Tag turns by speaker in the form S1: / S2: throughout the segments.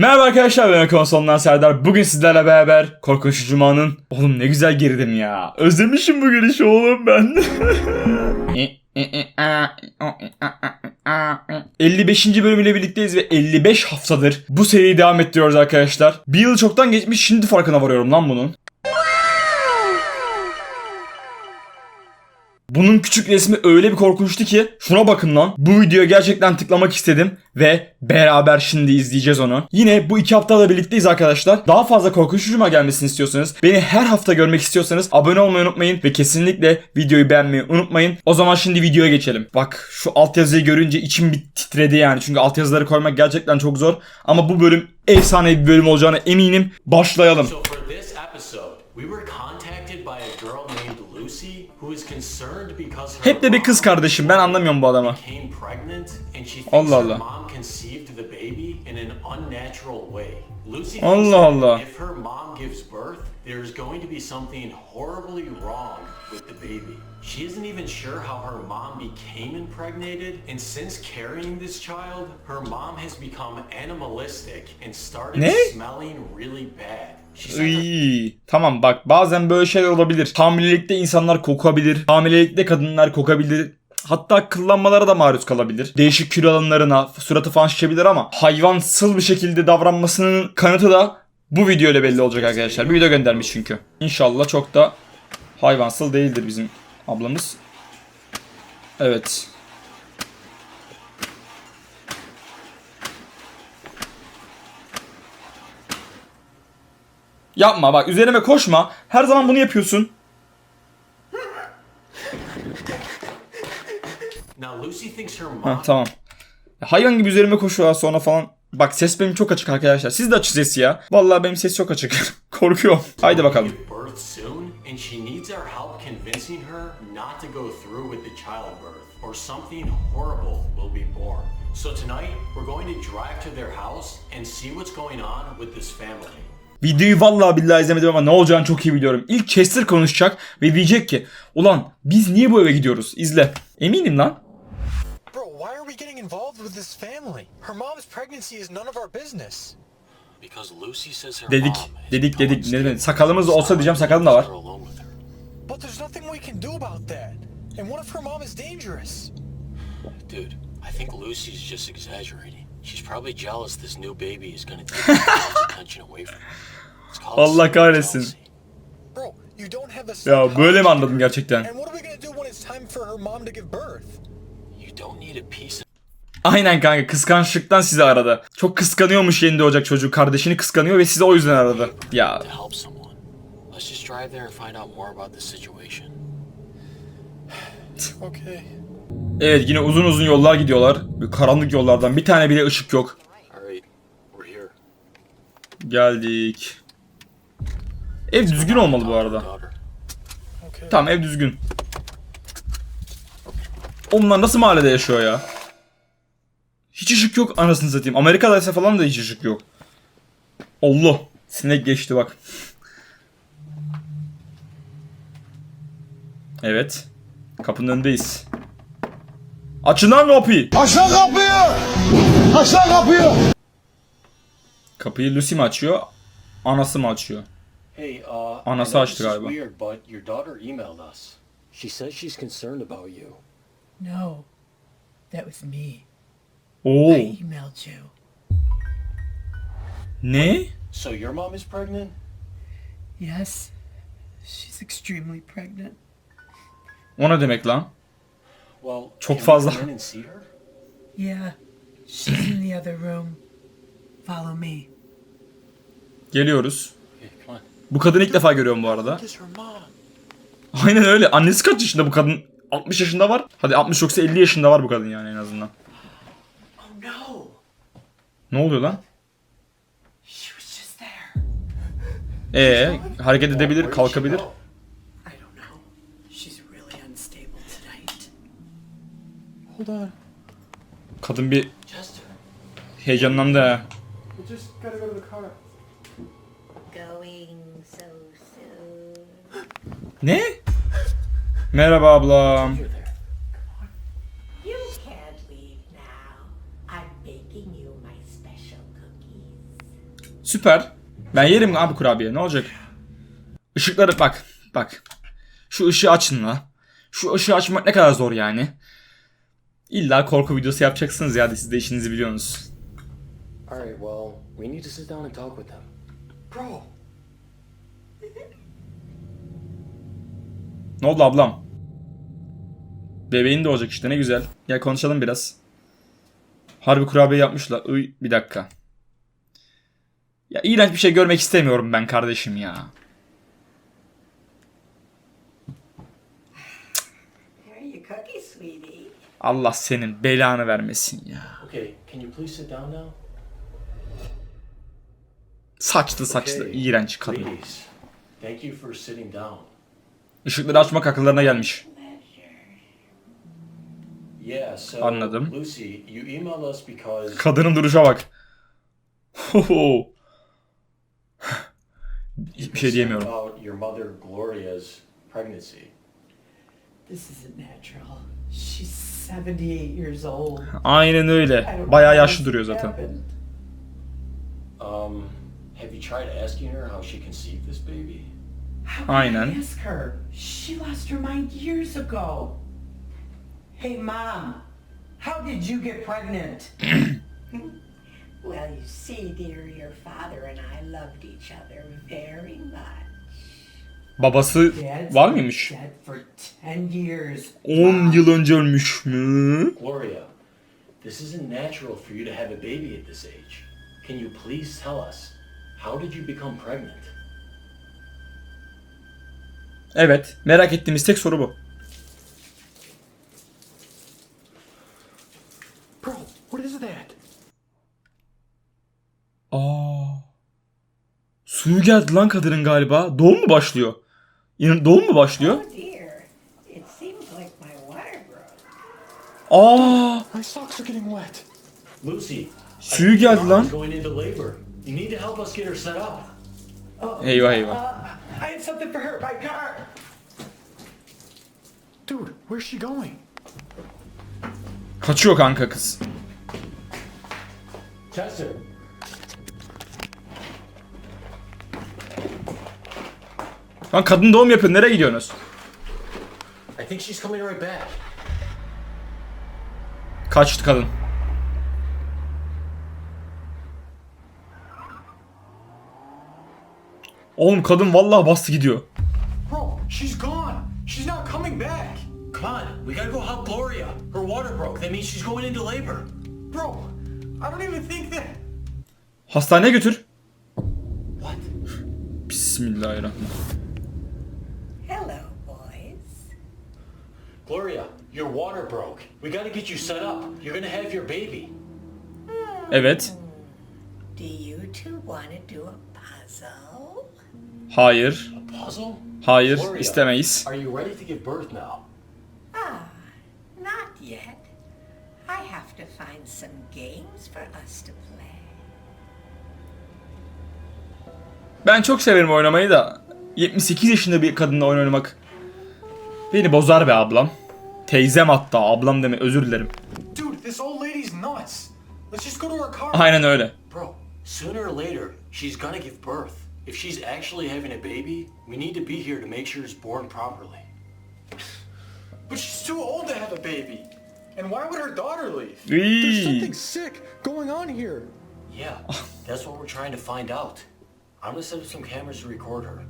S1: Merhaba arkadaşlar ben konsolundan Serdar. Bugün sizlerle beraber Korkunç Cuma'nın... Oğlum ne güzel girdim ya. Özlemişim bu girişi oğlum ben. 55. bölümüyle birlikteyiz ve 55 haftadır bu seriyi devam ettiriyoruz arkadaşlar. Bir yıl çoktan geçmiş şimdi farkına varıyorum lan bunun. Bunun küçük resmi öyle bir korkunçtu ki şuna bakın lan. Bu videoya gerçekten tıklamak istedim ve beraber şimdi izleyeceğiz onu. Yine bu iki haftada birlikteyiz arkadaşlar. Daha fazla korkunç cuma gelmesini istiyorsanız, beni her hafta görmek istiyorsanız abone olmayı unutmayın ve kesinlikle videoyu beğenmeyi unutmayın. O zaman şimdi videoya geçelim. Bak şu altyazıyı görünce içim bir titredi yani. Çünkü altyazıları koymak gerçekten çok zor. Ama bu bölüm efsane bir bölüm olacağına eminim. Başlayalım.
S2: So for this episode, we were contacted by a girl named Lucy who is concerned because her
S1: Hep de bir kız kardeşim. Ben anlamıyorum bu adamı. Allah Allah. Allah Allah.
S2: if her mom gives birth, there's going to be something horribly wrong with the baby. She isn't even sure how her mom became impregnated, and since carrying this child, her mom has become animalistic and started
S1: Ne?
S2: smelling really bad.
S1: Iy, tamam bak bazen böyle şeyler olabilir. Hamilelikte insanlar kokabilir. Hamilelikte kadınlar kokabilir. Hatta kıllanmalara da maruz kalabilir. Değişik kilo alanlarına, suratı falan şişebilir ama hayvansıl bir şekilde davranmasının kanıtı da bu video ile belli olacak arkadaşlar. Bir video göndermiş çünkü. İnşallah çok da hayvansıl değildir bizim ablamız. Evet. Yapma bak üzerime koşma. Her zaman bunu yapıyorsun. Ha, tamam. Hayvan gibi üzerime koşuyorlar sonra falan. Bak ses benim çok açık arkadaşlar. Siz de açın sesi ya. Vallahi benim ses çok açık. Korkuyorum. Haydi bakalım.
S2: and she needs our help convincing her not to go through with the childbirth, or something horrible will be born. So tonight, we're going to drive to their house and see what's going on with this family.
S1: Videoyu vallahi billahi izlemedim ama ne olacağını çok iyi biliyorum. İlk Chester konuşacak ve diyecek ki Ulan biz niye bu eve gidiyoruz? İzle. Eminim lan.
S3: Bro, why are we getting involved with this family? Her mom's pregnancy is none of our business.
S2: Because Lucy says her
S1: Dedik, dedik, dedik. Ne demek? Sakalımız olsa diyeceğim, sakalım da var.
S3: But there's nothing we can do about that. And what if her mom is dangerous?
S2: Dude, I think Lucy's just exaggerating. She's probably jealous this new baby is going to take attention away from her.
S1: Allah kahretsin.
S2: jealousy.
S3: Bro, you don't have a
S1: Ya böyle mi anladın gerçekten?
S3: Gonna
S1: Aynen kanka kıskançlıktan sizi aradı. Çok kıskanıyormuş yeni doğacak çocuğu. Kardeşini kıskanıyor ve sizi o yüzden aradı. Ya Evet yine uzun uzun yollar gidiyorlar. Böyle karanlık yollardan bir tane bile ışık yok. Geldik. Ev düzgün olmalı bu arada. Tamam ev düzgün. Onlar nasıl mahallede yaşıyor ya? Hiç ışık yok anasını satayım. Amerika'da ise falan da hiç ışık yok. Allah. Sinek geçti bak. Evet. Kapının önündeyiz. Açın lan kapıyı.
S4: Aşağı kapıyı! Aşağı kapıyı!
S1: Kapıyı Lucy mi açıyor? Anası mı açıyor?
S2: Hey, uh,
S1: Anası açtı galiba.
S2: weird, but your daughter emailed us. She says she's concerned about you.
S5: No, that was me.
S1: Oo.
S5: I emailed you.
S1: Ne?
S2: So your mom is pregnant?
S5: Yes, she's extremely pregnant.
S1: O ne demek lan?
S2: Well,
S1: Çok fazla.
S2: we come in and see her?
S5: Yeah, she's in the other room. Follow me.
S2: Okay,
S1: Geliyoruz.
S2: come on.
S1: Bu kadını ilk defa görüyorum bu arada.
S3: Is her mom?
S1: Aynen öyle. Annesi kaç yaşında bu kadın? 60 yaşında var. Hadi 60 yoksa 50 yaşında var bu kadın yani en azından.
S5: Oh no,
S1: Ne oluyor lan?
S5: she was just there.
S1: Ee, hareket edebilir, kalkabilir.
S2: she go?
S5: I don't know. She's really unstable tonight.
S3: On.
S1: Kadın bir heyecanlandı ha.
S3: We just gotta go to the car.
S6: Going so soon.
S1: Ne? Merhaba ablam.
S2: You're there.
S6: You can't leave now. I'm baking you my special cookies.
S1: Süper. Ben yerim abi kurabiye ne olacak? Işıkları bak bak. Şu ışığı açın la. Şu ışığı açmak ne kadar zor yani. İlla korku videosu yapacaksınız ya siz de işinizi biliyorsunuz.
S7: Alright, well, we need to sit down and talk with them.
S3: Bro,
S1: Ne oldu ablam? Bebeğin de olacak işte ne güzel. Gel konuşalım biraz. Harbi kurabiye yapmışlar. Uy, bir dakika. Ya iğrenç bir şey görmek istemiyorum ben kardeşim ya.
S6: There you cookie, sweetie.
S1: Allah senin belanı vermesin ya.
S7: Okay, can you please sit down now?
S1: Saçlı saçlı
S7: Okay,
S1: iğrenç kadın.
S2: Thank you for sitting down.
S1: Işıkları açmak akıllarına gelmiş.
S2: Yeah, so
S1: Anladım.
S2: Lucy, you emailed us because
S1: Kadının duruşa bak. Hiçbir şey diyemiyorum.
S2: your mother Gloria's pregnancy.
S5: This isn't natural. She's 78 years old.
S1: Aynen öyle.
S5: don't
S1: Bayağı yaşlı duruyor zaten.
S2: Um, have you tried asking her how she conceived this baby?
S5: How can
S1: Aynen.
S5: I ask her? She lost her mind years ago. Hey, Mom. How did you get pregnant?
S6: Well, you see, dear, your father and I loved each other very much.
S1: Babası var mıymış?
S5: Dead for 10 years.
S1: 10 yıl önce ölmüş mü?
S2: Gloria, this isn't natural for you to have a baby at this age. Can you please tell us, how did you become pregnant?
S1: Evet. Merak ettiğimiz tek soru bu.
S3: bro, what is that?
S1: Aa. Suyu geldi lan kadının galiba. Doğum mu başlıyor? Yani doğum mu başlıyor?
S6: Oh dear, it seems like my water broke.
S1: Aa.
S3: My socks are getting wet.
S2: Lucy,
S1: Suyu geldi lan.
S2: is going into labor. You need to help us get her set up.
S1: Eyvah eyvah.
S5: Uh, I had something for her in my car.
S3: Dude, where's she going?
S1: Kaçıyor kanka kız.
S2: Chester,
S1: Lan kadın doğum yapıyor. Nereye gidiyorsunuz?
S2: I think she's coming right back.
S1: Kaçtı kadın. Oğlum kadın vallahi bastı gidiyor.
S3: Bro, she's gone. She's not coming back.
S2: Come on, we gotta go help Gloria. Her water broke. That means she's going into labor.
S3: Bro, I don't even think that.
S1: Hastaneye götür.
S2: What?
S1: Bismillahirrahmanirrahim.
S2: Gloria, your water broke. We gotta get you set up. You're gonna have your baby.
S1: Evet.
S6: Do you two want to do a puzzle?
S1: Hayır.
S2: A puzzle?
S1: Hayır.
S2: Gloria,
S1: istemeyiz.
S2: Are you ready to give birth now?
S6: Ah, not yet. I have to find some games for us to play.
S1: Ben çok severim oynamayı da 78 yaşında bir kadınla oyun oynamak beni bozar be ablam. Teyzem hatta ablam deme özür dilerim.
S3: Dude, this old lady's nuts. Let's just go to her car.
S1: Aynen öyle.
S2: Bro, sooner or later, she's gonna give birth. If she's actually having a baby, we need to be here to make sure it's born properly.
S3: But she's too old to have a baby. And why would her daughter leave? There's something sick going on here.
S2: Yeah, that's what we're trying to find out. I'm gonna set up some cameras to record her.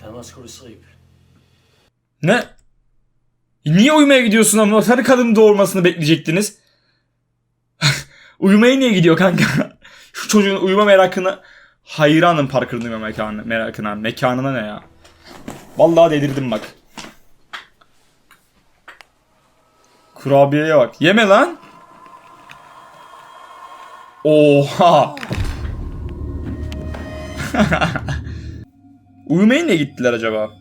S2: Then let's go to sleep.
S1: Ne? Niye uyumaya gidiyorsun ama? Sarı kadın doğurmasını bekleyecektiniz. Uyumaya niye gidiyor kanka? Şu çocuğun uyuma merakına hayranım Parker'ın uyuma mekanı, merakına. Mekanına ne ya? Vallahi delirdim bak. Kurabiyeye bak. Yeme lan. Oha. Uyumaya niye gittiler acaba?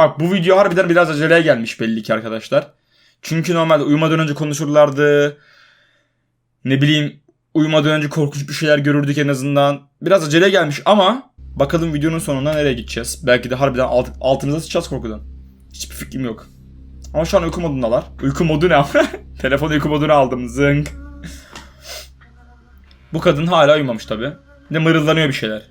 S1: Bak bu video harbiden biraz aceleye gelmiş belli ki arkadaşlar. Çünkü normalde uyumadan önce konuşurlardı. Ne bileyim uyumadan önce korkunç bir şeyler görürdük en azından. Biraz aceleye gelmiş ama bakalım videonun sonunda nereye gideceğiz. Belki de harbiden alt, altımıza sıçacağız korkudan. Hiçbir fikrim yok. Ama şu an uyku modundalar. Uyku modu ne? Telefon uyku modunu aldım. Zınk. Bu kadın hala uyumamış tabi. Bir de mırıldanıyor bir şeyler.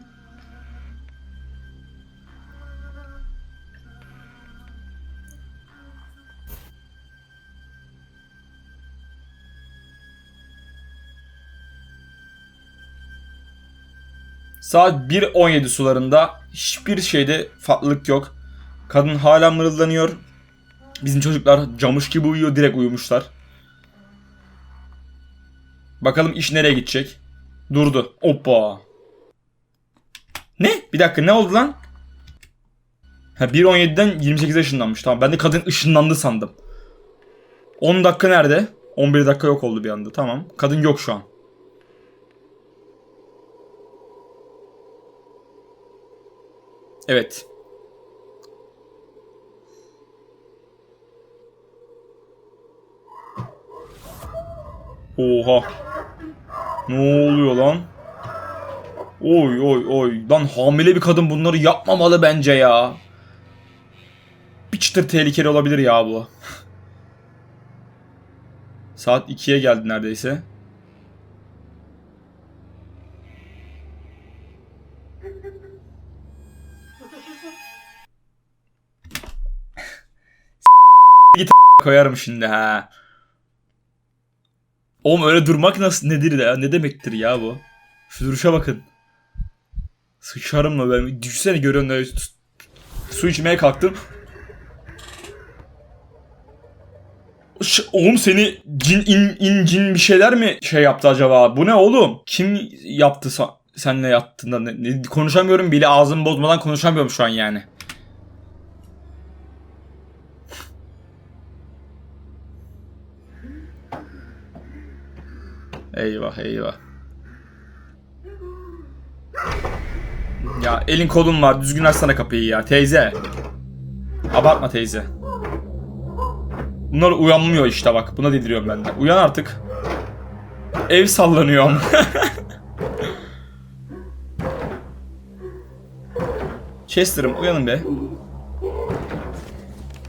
S1: Saat 1.17 sularında hiçbir şeyde farklılık yok. Kadın hala mırıldanıyor. Bizim çocuklar camış gibi uyuyor, direkt uyumuşlar. Bakalım iş nereye gidecek? Durdu. Hoppa. Ne? Bir dakika ne oldu lan? Ha 1.17'den 28 ışınlanmış. Tamam ben de kadın ışınlandı sandım. 10 dakika nerede? 11 dakika yok oldu bir anda. Tamam. Kadın yok şu an. Evet. Oha. Ne oluyor lan? Oy oy oy. Lan hamile bir kadın bunları yapmamalı bence ya. Bir çıtır tehlikeli olabilir ya bu. Saat 2'ye geldi neredeyse. Koyarım şimdi ha. Oğlum öyle durmak nasıl nedir ya? Ne demektir ya bu? Şu duruşa bakın. Sıçarım mı ben? Düşsene görüyorsun öyle su- içmeye kalktım. Ş- oğlum seni cin in, in cin bir şeyler mi şey yaptı acaba? Bu ne oğlum? Kim yaptı sa- senle yattığında? Ne, ne- konuşamıyorum bile ağzımı bozmadan konuşamıyorum şu an yani. Eyvah eyvah. Ya elin kolun var düzgün açsana kapıyı ya teyze. Abartma teyze. Bunlar uyanmıyor işte bak buna dediriyorum ben de. Uyan artık. Ev sallanıyor. Chester'ım uyanın be.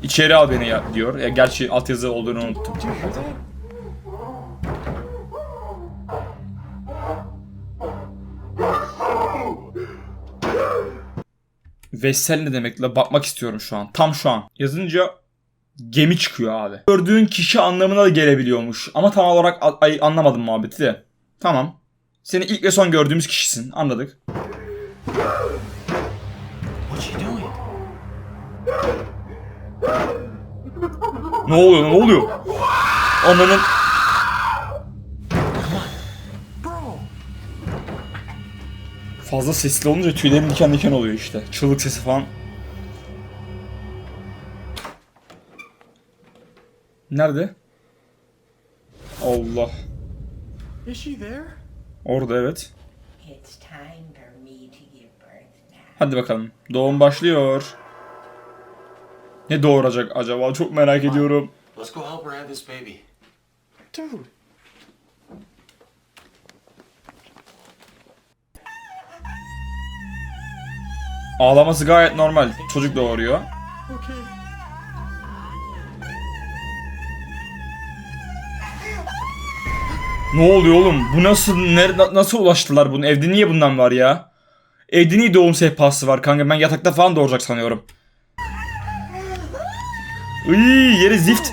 S1: İçeri al beni ya diyor. Ya gerçi altyazı olduğunu unuttum. Vessel ne demek la bakmak istiyorum şu an. Tam şu an. Yazınca gemi çıkıyor abi. Gördüğün kişi anlamına da gelebiliyormuş. Ama tam olarak ay, anlamadım muhabbeti de. Tamam. Seni ilk ve son gördüğümüz kişisin. Anladık. Ne oluyor ne oluyor? Ananın... Fazla sesli olunca tüylerim diken diken oluyor işte. Çığlık sesi falan. Nerede? Allah.
S3: Is she there?
S1: Orada evet.
S6: It's time for me to give birth now.
S1: Hadi bakalım. Doğum başlıyor. Ne doğuracak acaba? Çok merak ediyorum.
S2: Let's go help her have this baby.
S3: Dude,
S1: Ağlaması gayet normal. Çocuk doğuruyor.
S3: okay.
S1: Ne oluyor oğlum? Bu nasıl nerede nasıl ulaştılar bunun? Evde niye bundan var ya? Evde niye doğum sehpası var kanka? Ben yatakta falan doğuracak sanıyorum. Iy, yeri zift.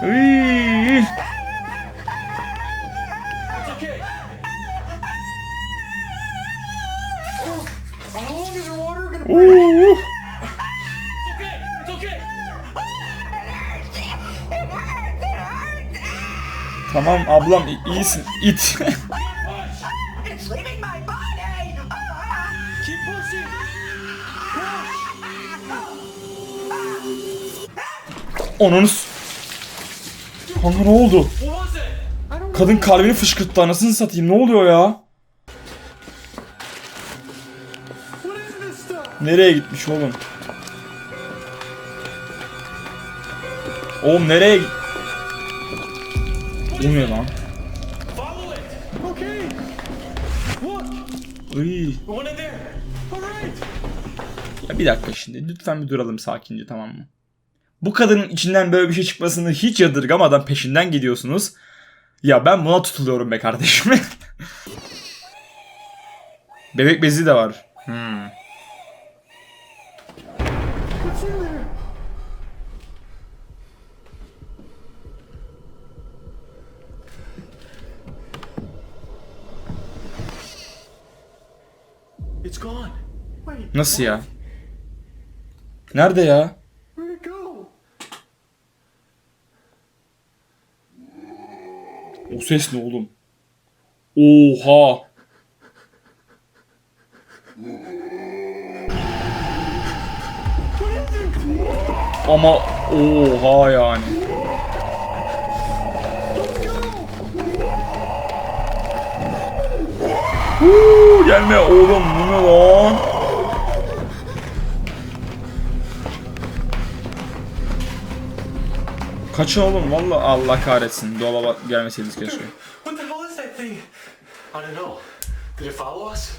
S3: What
S1: Uh. Tamam ablam iyisin. İt. Onunuz. Kanka ne oldu? Kadın kalbini fışkırttı anasını satayım. Ne oluyor ya? Nereye gitmiş oğlum? Oğlum nereye? Bu ne lan? Iy. Ya bir dakika şimdi. Lütfen bir duralım sakince tamam mı? Bu kadının içinden böyle bir şey çıkmasını hiç yadırgamadan peşinden gidiyorsunuz. Ya ben buna tutuluyorum be kardeşim. Bebek bezi de var. Hmm. Nasıl ya? Nerede ya? O ses ne oğlum? Oha! Ama oha yani. Huu, gelme oğlum bu ne lan? Kaçın oğlum valla Allah kahretsin. Dolaba gelmeseydiniz keşke.
S2: What the hell is that thing? I don't know. Did it follow us?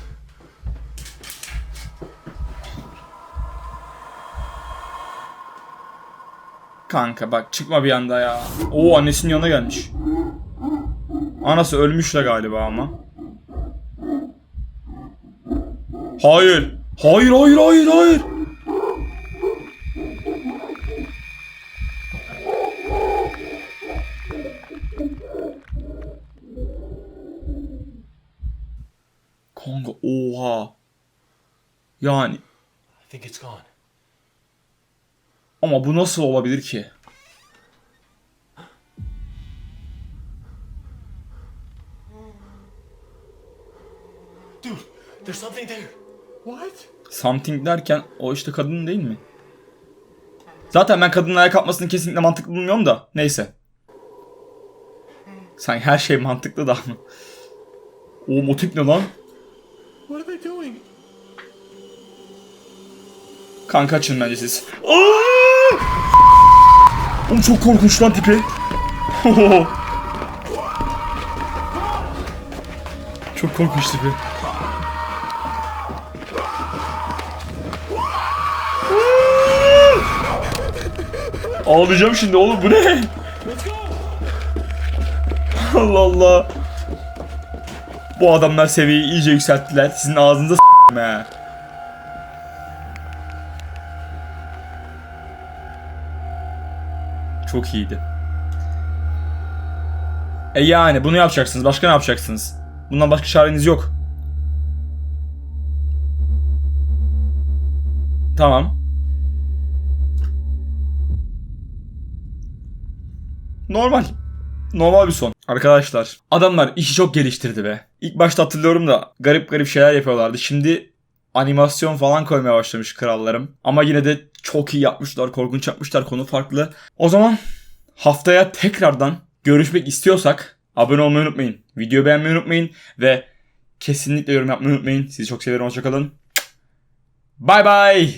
S1: Kanka bak çıkma bir anda ya. Oo annesinin yanına gelmiş. Anası ölmüş de galiba ama. Hayır. Hayır hayır hayır hayır. Kanka oha. Yani
S2: I think it's gone.
S1: ama bu nasıl olabilir ki?
S2: Dude, there's something there. What?
S1: Something derken o işte kadın değil mi? Zaten ben kadının ayağa kalkmasını kesinlikle mantıklı bulmuyorum da. Neyse. Sanki her şey mantıklı da mı? O motif ne lan?
S2: What are they doing?
S1: Kanka açın bence siz. Oğlum çok korkunç lan tipi. çok korkunç tipi. Ağlayacağım şimdi oğlum bu ne? Allah Allah. Bu adamlar seviyeyi iyice yükselttiler. Sizin ağzınıza s**tim Çok iyiydi. E yani bunu yapacaksınız. Başka ne yapacaksınız? Bundan başka çareniz yok. Tamam. Normal. Normal bir son. Arkadaşlar adamlar işi çok geliştirdi be. İlk başta hatırlıyorum da garip garip şeyler yapıyorlardı. Şimdi animasyon falan koymaya başlamış krallarım. Ama yine de çok iyi yapmışlar, korkunç yapmışlar. Konu farklı. O zaman haftaya tekrardan görüşmek istiyorsak abone olmayı unutmayın. Video beğenmeyi unutmayın ve kesinlikle yorum yapmayı unutmayın. Sizi çok seviyorum. Hoşçakalın. Bye bye.